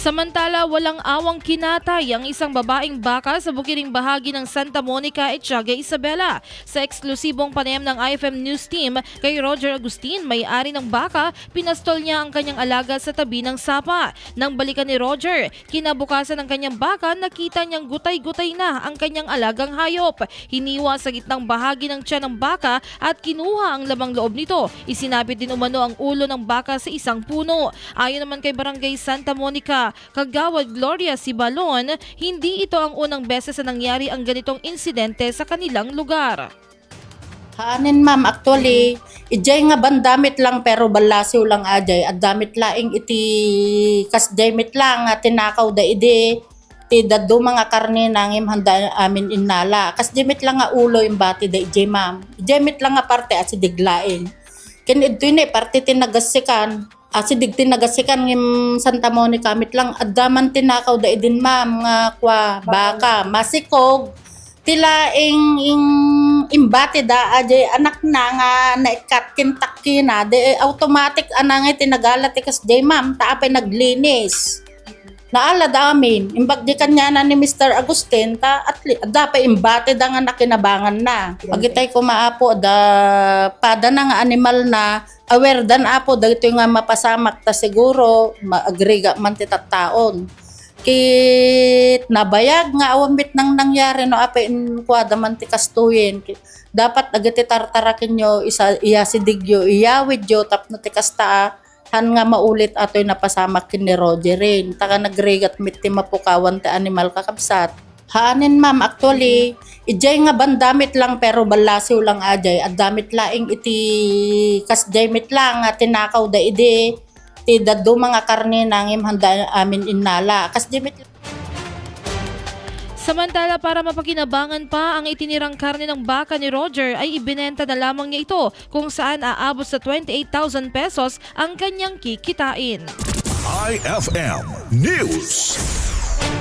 Samantala, walang awang kinatay ang isang babaeng baka sa bukiling bahagi ng Santa Monica at Tiaga Isabela. Sa eksklusibong panayam ng IFM News Team kay Roger Agustin, may-ari ng baka, pinastol niya ang kanyang alaga sa tabi ng sapa. Nang balikan ni Roger, kinabukasan ng kanyang baka, nakita niyang gutay-gutay na ang kanyang alagang hayop. Hiniwa sa gitnang bahagi ng tiyan ng baka at kinuha ang lamang loob nito. Isinabit din umano ang ulo ng baka sa isang puno. Ayon naman kay Barangay Santa Monica, Kagawad Gloria Sibalon, hindi ito ang unang beses na nangyari ang ganitong insidente sa kanilang lugar. Hanin ma'am, actually, ijay nga ban damit lang pero balasiw lang ajay at damit laing iti kas damit lang nga tinakaw da ide ti daddo mga karne nangim handa amin innala. Kas damit lang nga ulo yung bati da ijay ma'am. Ijay lang nga parte at si diglain kin ito ni parte tinagasikan Asi dig tinagasikan ngim Santa Monica mit lang addaman tinakaw da idin ma'am nga kwa baka. Masikog tila ing ing imbati da aje anak na nga naikat kintakki na de automatic anangay tinagalat ikas jay ma'am taapay naglinis naala da amin. Imbag di kanya na ni Mr. Agustin ta at li, da pa imbate da nga nakinabangan na. Agitay ko maapo da pada na nga animal na aware dan apo dagito nga mapasamak ta siguro maagrega man ti tattaon. Kit nabayag nga awambit nang nangyari no apa in kwada man ti kastuyin Ki- dapat agati tartarakin nyo isa iya si digyo iyawid yo tap no ti kasta han nga maulit atoy napasamak kin ni Roger rin taka nagregat mit ti mapukawan ti animal kakabsat. Haanin ma'am, actually, ijay nga bandamit lang pero balasiw lang ajay at damit laing iti kasjay mit lang nga tinakaw da ide. Ti daddo mga karne nangim handa amin innala kasjay mit Samantala para mapakinabangan pa ang itinirang karne ng baka ni Roger ay ibinenta na lamang niya ito kung saan aabot sa 28,000 pesos ang kanyang kikitain. IFM News.